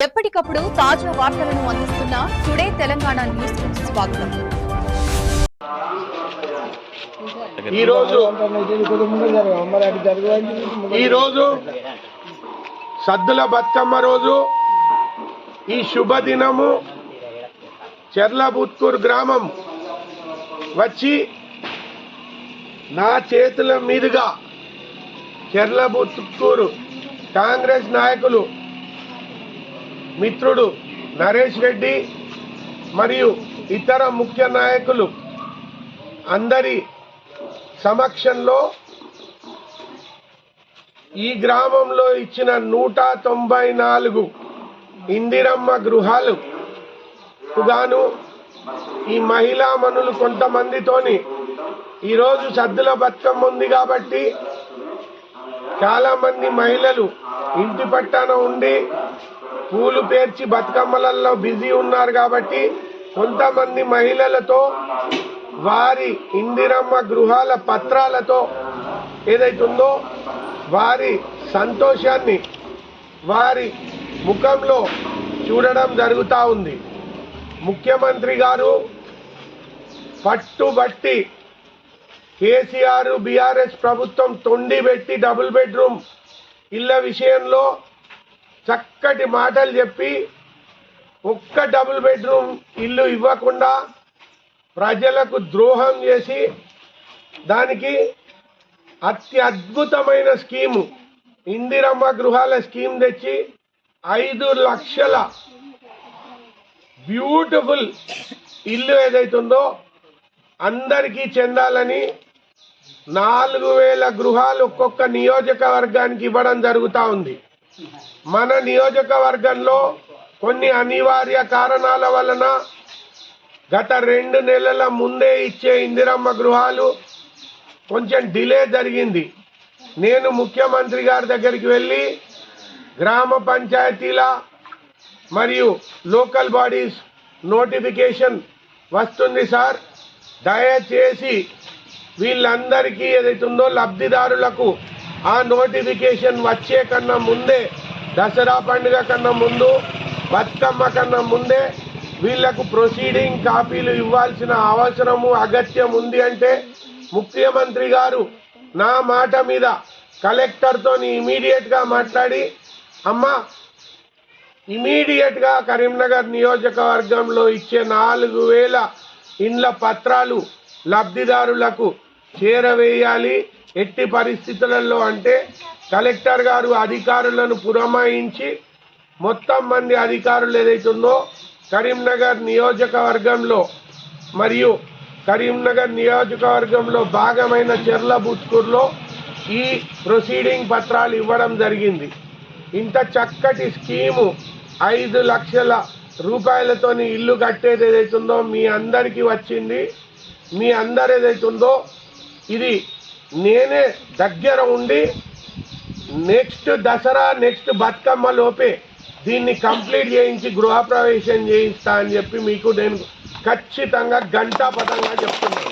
ఎప్పటికప్పుడు తాజా వార్తలను అందిస్తున్న టుడే తెలంగాణ న్యూస్ స్వాగతం. ఈ రోజు ఈరోజు ఈరోజు సద్దుల బతుకమ్మ రోజు ఈ శుభదినము చెర్లబుత్కూరు గ్రామం వచ్చి నా చేతుల మీదుగా చెర్లబుత్తూరు కాంగ్రెస్ నాయకులు మిత్రుడు నరేష్ రెడ్డి మరియు ఇతర ముఖ్య నాయకులు అందరి సమక్షంలో ఈ గ్రామంలో ఇచ్చిన నూట తొంభై నాలుగు ఇందిరమ్మ గృహాలు గాను ఈ మహిళా మనులు కొంతమందితోని ఈరోజు సద్దుల బతుకమ్మ ఉంది కాబట్టి చాలామంది మహిళలు ఇంటి పట్టాన ఉండి పూలు పేర్చి బతుకమ్మలలో బిజీ ఉన్నారు కాబట్టి కొంతమంది మహిళలతో వారి ఇందిరమ్మ గృహాల పత్రాలతో ఏదైతుందో వారి సంతోషాన్ని వారి ముఖంలో చూడడం జరుగుతూ ఉంది. ముఖ్యమంత్రి గారు పట్టుబట్టి కేసీఆర్ బీఆర్ఎస్ ప్రభుత్వం తొండి పెట్టి డబుల్ బెడ్రూమ్ ఇళ్ళ విషయంలో చక్కటి మాటలు చెప్పి ఒక్క డబుల్ బెడ్రూమ్ ఇల్లు ఇవ్వకుండా ప్రజలకు ద్రోహం చేసి దానికి అతి అద్భుతమైన స్కీము ఇందిరమ్మ గృహాల స్కీమ్ తెచ్చి ఐదు లక్షల బ్యూటిఫుల్ ఇల్లు ఏదైతుందో అందరికీ చెందాలని నాలుగు వేల గృహాలు ఒక్కొక్క నియోజకవర్గానికి ఇవ్వడం జరుగుతూ ఉంది. మన నియోజకవర్గంలో కొన్ని అనివార్య కారణాల వలన గత రెండు నెలల ముందే ఇచ్చే ఇందిరమ్మ గృహాలు కొంచెం డిలే జరిగింది. నేను ముఖ్యమంత్రి గారి దగ్గరికి వెళ్ళి గ్రామ పంచాయతీల మరియు లోకల్ బాడీస్ నోటిఫికేషన్ వస్తుంది సార్. దయచేసి వీళ్ళందరికీ ఏదైతుందో లబ్ధిదారులకు ఆ నోటిఫికేషన్ వచ్చే కన్నా ముందే దసరా పండుగ కన్నా ముందు బతుకమ్మ కన్నా ముందే వీళ్ళకు ప్రొసీడింగ్ కాపీలు ఇవ్వాల్సిన అవసరము అగత్యం ఉంది అంటే ముఖ్యమంత్రి గారు నా మాట మీద కలెక్టర్తో ఇమీడియట్గా మాట్లాడి అమ్మా ఇమీడియట్గా కరీంనగర్ నియోజకవర్గంలో ఇచ్చే నాలుగు వేల ఇండ్ల పత్రాలు లబ్ధిదారులకు చేరవేయాలి. ఎట్టి పరిస్థితులలో అంటే కలెక్టర్ గారు అధికారులను పురమాయించి మొత్తం మంది అధికారులు ఏదైతుందో కరీంనగర్ నియోజకవర్గంలో మరియు కరీంనగర్ నియోజకవర్గంలో భాగమైన చెర్ల బుత్కూర్లో ఈ ప్రొసీడింగ్ పత్రాలు ఇవ్వడం జరిగింది. ఇంత చక్కటి స్కీము ఐదు లక్షల రూపాయలతోని ఇల్లు కట్టేది ఏదైతుందో మీ అందరికీ వచ్చింది. మీ అందరు ఏదైతుందో ఇది నేనే దగ్గర ఉండి నెక్స్ట్ దసరా నెక్స్ట్ బతుకమ్మ లోపే దీన్ని కంప్లీట్ చేయించి గృహప్రవేశం చేయిస్తా అని చెప్పి మీకు నేను ఖచ్చితంగా గంటాపథంగా చెప్తున్నాను.